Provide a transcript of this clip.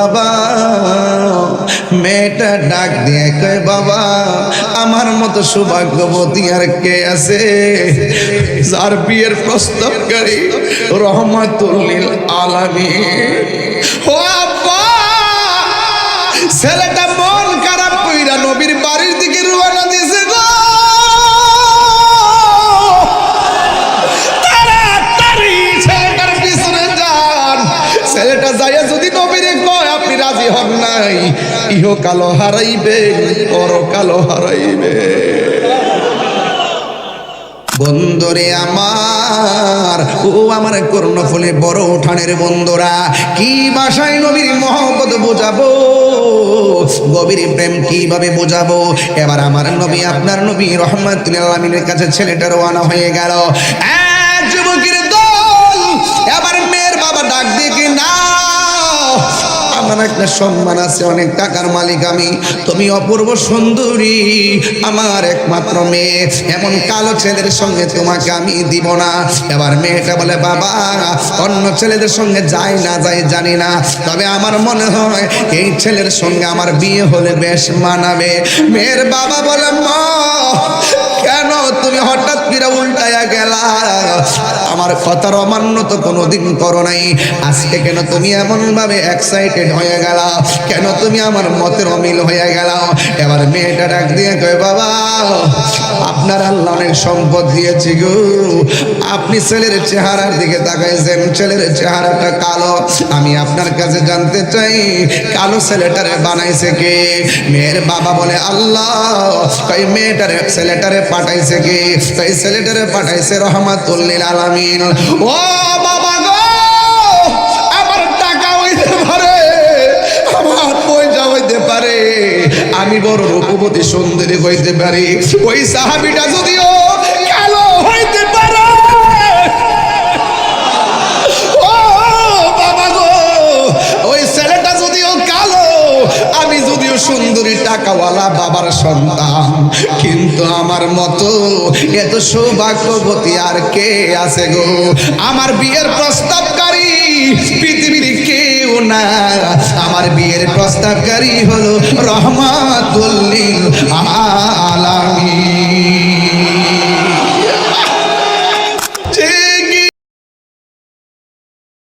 বাবা, মেয়েটা ডাক দিয়ে কয়, বাবা, আমার মতো সৌভাগ্যবতী আর কে আছে? যার বিয়ের প্রস্তাবকারী রহমাতুল্লিল আলামী ও আব্বা, ছেলেটা মন খারাপ কইরা নবীর বাড়ির দিকে রুয়ানা দিয়েছে ছেলেটা যাইয়া হন নাই, ইহো কালো হারাইবে, পর কালো হারাইবে। বন্ধুরে আমার, ও আমার কর্ণফুলে বড় উঠানের বন্ধুরা, কি ভাষায় নবীর মহব্বত বোঝাবো? গভীর প্রেম কীভাবে বোঝাবো? এবার আমার নবী, আপনার নবী রহমাতুল কাছে ছেলেটা রওনা হয়ে গেল। যুবকের দল, এবার মেয়ের বাবা ডাক দিয়ে আমার একটা সম্মান আছে, অনেক টাকার মালিক আমি। তুমি অপূর্ব সুন্দরী, আমার একমাত্র মেয়ে। এমন কালো ছেলেদের সঙ্গে তোমাকে আমি দিব না। এবার মেয়েটা বলে, বাবা, অন্য ছেলেদের সঙ্গে যাই না যাই জানি না। তবে আমার মনে হয় এই ছেলের সঙ্গে আমার বিয়ে হলে বেশ মানাবে। মেয়ের বাবা বলে, মা, কেন তুমি হঠাৎ করে উল্টায়া গেলা? আমার কথার অমান্য তো কোনোদিন করো নাই। আজকে কেন তুমি এমন ভাবে এক্সাইটেড হয়ে গেল? কেন তুমি আমার মতের অমিল হয়ে গেল? এবার মেয়েটা ডাক দিয়ে কয়, বাবা আপনার আল্লাহ অনেক সম্পদ দিয়েছি গো। আপনি ছেলের চেহারার দিকে তাকাইছেন, ছেলের চেহারাটা কালো। আমি আপনার কাছে জানতে চাই, কালো ছেলেটারে বানাইছে কে? মেয়ের বাবা বলে, আল্লাহ, তাই মেয়েটারে, ছেলেটারে পাঠাইছে কে? তাই ছেলেটারে পাঠাইছে রহমাতুল্লিল আলামিন। ও আমি বড় রূপবতী সুন্দরী হইতে পারি। ওই সাহাবিটা যদিও কালো হইতে পারে। ও বাবা গো, ওই ছেলেটা যদিও কালো, আমি যদিও সুন্দরী টাকাওয়ালা বাবার সন্তান। কিন্তু আমার মতো এত সৌভাগ্যবতী আর কে আছে গো? আমার বিয়ের প্রস্তাবকারী পৃথিবীর কেউ না। আমার বিয়ের প্রস্তাবকারী হলো রহমাতুল্লিল আলামিন